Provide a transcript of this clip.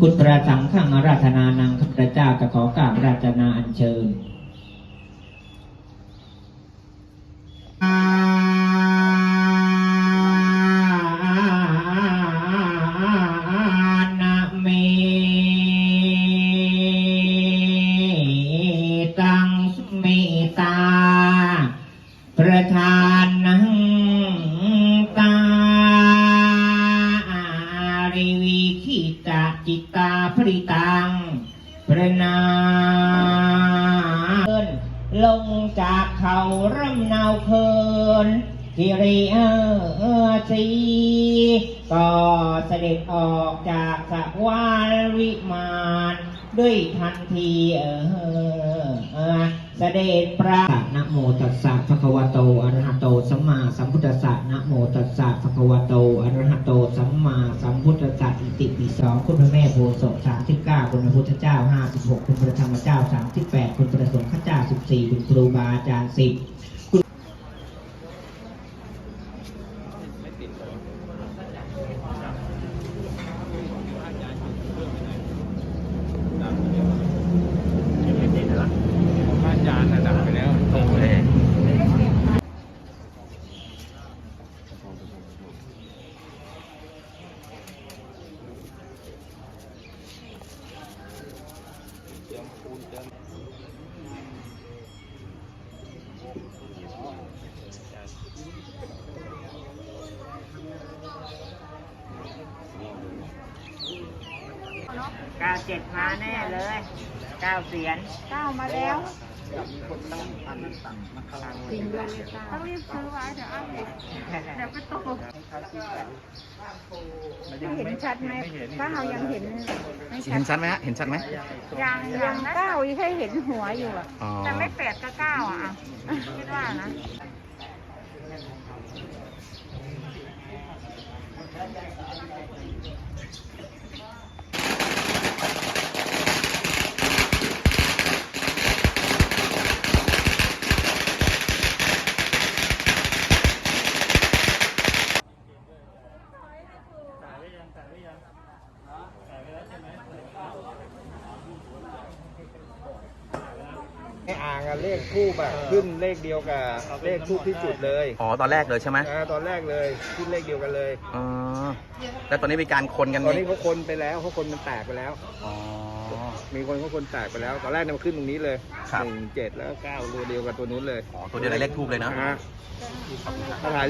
พุทธราสังฆังอาราธนานังข้าพเจ้าจะขอกราบราชนาอัญเชิญประธา วิตาจิตตาภริตังประนามลงจากเขาร่ำนาวเคินกิริเออสีก็เสด็จออกจากสวาวิมานด้วยทันทีเออเออเสด็จพระนะโมตัสสะภะคะวะโตอะระหะโตสัมมาสัมพุทธัสสะนะโมตัสสะภะคะวะโตอะระหะโตสัมมาสัมพุทธัส ติปีสองคุณพระแม่โพธิ์ศพสามสิบเก้าคุณพระพุทธเจ้าห้าสิบหกคุณพระธรรมเจ้าสามสิบแปดคุณพระสงฆ์ข้าเจ้าสิบสี่คุณครูบาอาจารย์สิบพระอาจารย์น่ะดับไปแล้วโตเลย เก้าเจ็ดมาแน่เลยเก้าเสียนเก้ามาแล้วต้องรีบซื้อไว้เดี๋ยวอ้าวเดี๋ยวก็ ตกเห็นชัดไหมถ้าเรายังเห็นไม่ชัเห็ดนชัดไหมฮะเห็นชัดไหมยังยัยังงนะเก้ายังแค่เห็นหัวอยู่อะอ๋อแต่ไม่แปดก็เก้าอะอะคิดว่านะ ไอ้อ่างอะเลขทูบอะขึ้นเลขเดียวกับเลขทูบที่จุดเลยอ๋อตอนแรกเลยใช่ไหมอ่าตอนแรกเลยขึ้นเลขเดียวกันเลยอ๋อแล้วตอนนี้มีการคนกันตอนนี้เขาคนไปแล้วเขาคนมันแตกไปแล้ว อ๋อ มีคนเขาคนแตกไปแล้ว ตอนแรกเนี่ยมันขึ้นตรงนี้เลยครับ หนึ่งเจ็ดแล้วก็เก้าตัวเดียวกับตัวนู้นเลยอ๋อตัวเดียวกับเลขทูบเลยนะอ่าถ้าถ่ายเลข